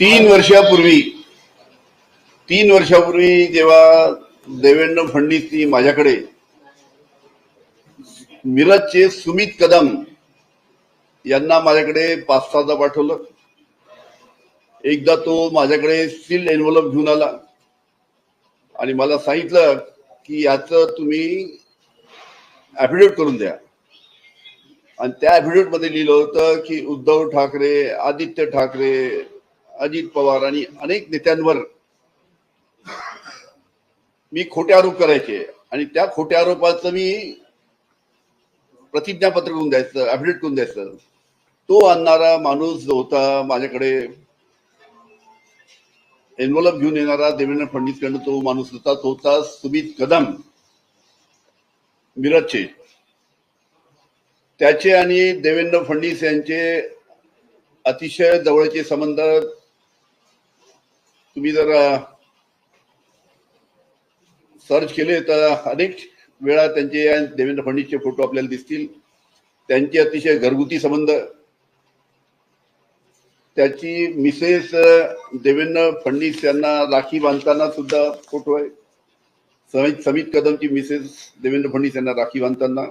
तीन वर्षापूर्वी तीन वर्षापूर्वी जेव्हा देवेंद्र फडणवीसनी माझ्याकडे मिरजचे सुमित कदम यांना माझ्याकडे पाच सहादा पाठवलं. एकदा तो माझ्याकडे सील एनव्हलप घेऊन आला. आणि मला सांगितलं की याचं तुम्ही ऍफिडेविट करून द्या. आणि त्या ऍफिडेविटमध्ये लिहिलं होतं की उद्धव ठाकरे आदित्य ठाकरे अजित पवार आणि अनेक नेत्यांवर मी खोटे आरोप करायचे आणि त्या खोट्या आरोपाचं मी प्रतिज्ञापत्र करून द्यायचं अपडेट करून द्यायचं. तो आणणारा माणूस जो होता माझ्याकडे एनवलप घेऊन येणारा देवेंद्र फडणवीसकडनं तो माणूस होता तो होता सुमित कदम मिरजचे. त्याचे आणि देवेंद्र फडणवीस यांचे अतिशय जवळचे संबंध तुम्ही जर सर्च केले तर अनेक वेळा त्यांचे देवेंद्र फडणवीसचे फोटो आपल्याला दिसतील. त्यांचे अतिशय घरगुती संबंध. त्याची मिसेस देवेंद्र फडणवीस यांना राखी बांधताना सुद्धा फोटो आहे. समित समित कदमची मिसेस देवेंद्र फडणवीस यांना राखी बांधताना.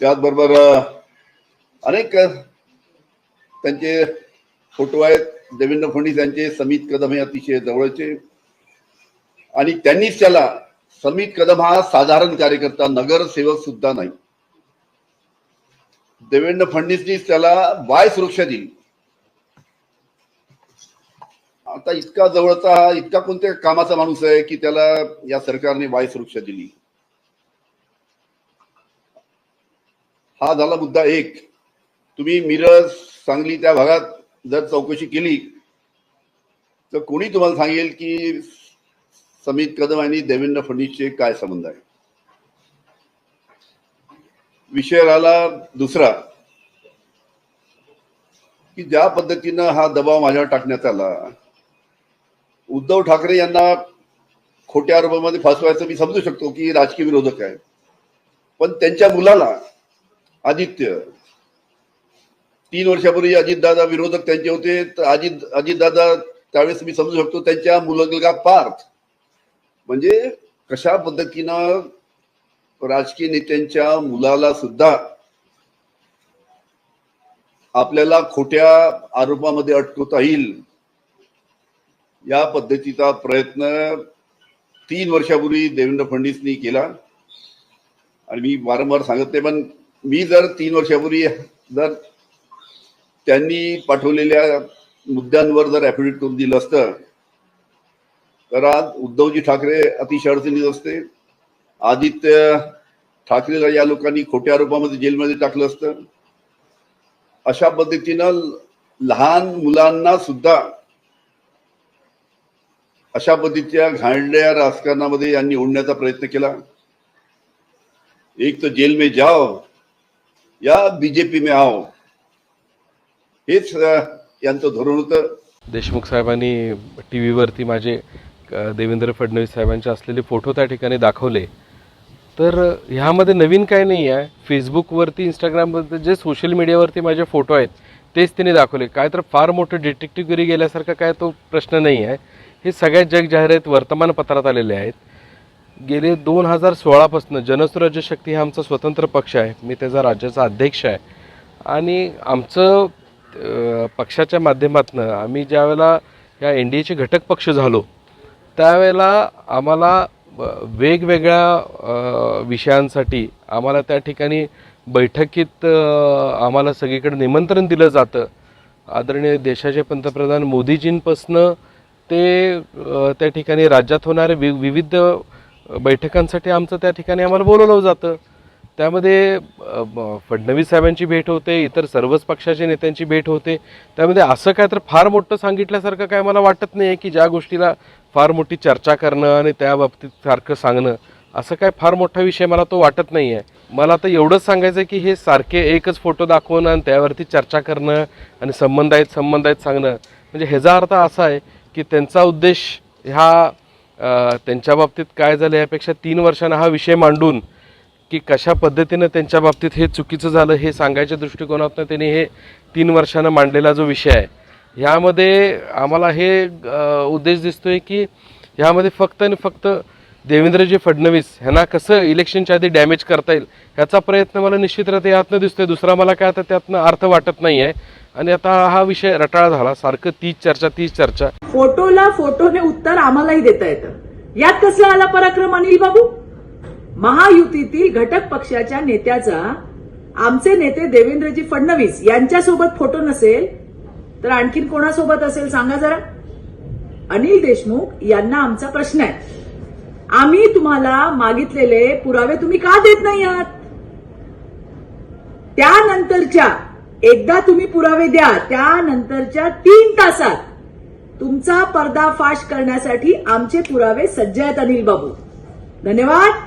त्याचबरोबर अनेक त्यांचे फोटो आहेत. देवेंद्र फडणवीस यांचे समित कदम हे अतिशय जवळचे. आणि त्यांनीच त्याला समित कदम हा साधारण कार्यकर्ता नगरसेवक सुद्धा नाही. देवेंद्र फडणवीसनीच त्याला वाय सुरक्षा दिली. आता इतका जवळचा हा इतका कोणत्या कामाचा माणूस आहे की त्याला या सरकारने वाय सुरक्षा दिली? हा झाला मुद्दा एक. तुम्ही मिरज सांगली त्या भागात जर चौकशी केली तर कोणी तुम्हाला सांगेल की समित कदम आणि देवेंद्र फडणवीसचे काय संबंध आहे? विषय राहिला दुसरा की ज्या पद्धतीनं हा दबाव माझ्यावर टाकण्यात आला उद्धव ठाकरे यांना खोट्या आरोपामध्ये फसवायचं मी समजू शकतो की राजकीय विरोधक आहे पण त्यांच्या मुलाला आदित्य तीन वर्षापूर्वी अजितदादा विरोधक त्यांचे होते. तर अजित अजितदादा त्यावेळेस मी समजू शकतो त्यांच्या मुलगा पार्थ. म्हणजे कशा पद्धतीनं राजकीय नेत्यांच्या मुलाला सुद्धा आपल्याला खोट्या आरोपामध्ये अटकवता येईल या पद्धतीचा प्रयत्न तीन वर्षापूर्वी देवेंद्र फडणवीसनी केला. आणि मी वारंवार सांगत नाही पण मी जर तीन वर्षापूर्वी जर त्यांनी पाठवलेल्या मुद्द्यांवर जर ऍफिडेविट करून दिलं असतं तर आज उद्धवजी ठाकरे अतिशय अडचणीत असते. आदित्य ठाकरेला या लोकांनी खोट्या आरोपामध्ये जेलमध्ये टाकलं असतं. अशा पद्धतीनं लहान मुलांना सुद्धा अशा पद्धतीच्या घाणड्या राजकारणामध्ये यांनी ओढण्याचा प्रयत्न केला. एक तर जेल में जाओ या बीजेपी में आओ. हेच यांचं धोरण होतं. देशमुख साहेबांनी टी व्हीवरती माझे देवेंद्र फडणवीस साहेबांचे असलेले फोटो त्या ठिकाणी दाखवले. तर ह्यामध्ये नवीन काय नाही आहे. फेसबुकवरती इंस्टाग्रामवरती जे सोशल मीडियावरती माझे फोटो आहेत तेच त्यांनी दाखवले. काय तर फार मोठं डिटेक्टिव्हगिरी गेल्यासारखा काय तो प्रश्न नाही आहे. हे सगळ्यात जग जाहीर आहेत वर्तमानपत्रात आलेले आहेत. गेले दोन हजार सोळापासून जनसुराज्य शक्ती हा आमचा स्वतंत्र पक्ष आहे. मी त्याचा राज्याचा अध्यक्ष आहे. आणि आमचं पक्षाच्या माध्यमातून आम्ही ज्यावेळेला या एन डी एचे घटक पक्ष झालो त्यावेळेला आम्हाला वेगवेगळ्या विषयांसाठी आम्हाला त्या ठिकाणी बैठकीत आम्हाला सगळीकडे निमंत्रण दिलं जातं. आदरणीय देशाचे पंतप्रधान मोदीजींपासनं ते त्या ठिकाणी राज्यात होणारे वि विविध बैठकांसाठी आमचं त्या ठिकाणी आम्हाला बोलवलं जातं. त्यामध्ये फडणवीस साहेबांची भेट होते इतर सर्वच पक्षाच्या नेत्यांची भेट होते. त्यामध्ये असं काय तर फार मोठं सांगितल्यासारखं काय मला वाटत नाही आहे की ज्या गोष्टीला फार मोठी चर्चा करणं आणि त्या बाबतीत सारखं सांगणं असं काय फार मोठा विषय मला तो वाटत नाही आहे मला आता एवढंच सांगायचं आहे की हे सारखे एकच फोटो दाखवणं आणि त्यावरती चर्चा करणं आणि संबंध आहेत संबंध आहेत सांगणं. म्हणजे ह्याचा अर्थ असा आहे की त्यांचा उद्देश ह्या त्यांच्या बाबतीत काय झालं यापेक्षा तीन वर्षांना हा विषय मांडून की कशा पद्धतीनं त्यांच्या बाबतीत हे चुकीचं झालं हे सांगायच्या दृष्टिकोनातून त्यांनी हे तीन वर्षानं मांडलेला जो विषय आहे. ह्यामध्ये आम्हाला हे उद्देश दिसतोय की ह्यामध्ये फक्त आणि फक्त देवेंद्रजी फडणवीस ह्यांना कसं इलेक्शनच्या आधी डॅमेज करता येईल ह्याचा प्रयत्न मला निश्चितरित्या यातनं दिसतोय. दुसरा मला काय आता त्यातनं अर्थ वाटत नाही आहे. आणि आता हा विषय रटाळा झाला. सारखं तीच चर्चा तीच चर्चा. फोटोला फोटोने उत्तर आम्हालाही देता येतं. यात कसला आला पराक्रम? अनिल बाबू महायुतीतील घटक पक्षाच्या नेत्याचा आमचे नेते देवेंद्रजी फडणवीस यांच्यासोबत फोटो नसेल तर आणखीन कोणासोबत असेल सांगा जरा? अनिल देशमुख यांना आमचा प्रश्न आहे. आम्ही तुम्हाला मागितलेले पुरावे तुम्ही का देत नाही आहात? त्यानंतरच्या एकदा तुम्ही पुरावे द्या त्यानंतरच्या तीन तासात तुमचा पर्दाफाश करण्यासाठी आमचे पुरावे सज्ज आहेत अनिल बाबू धन्यवाद.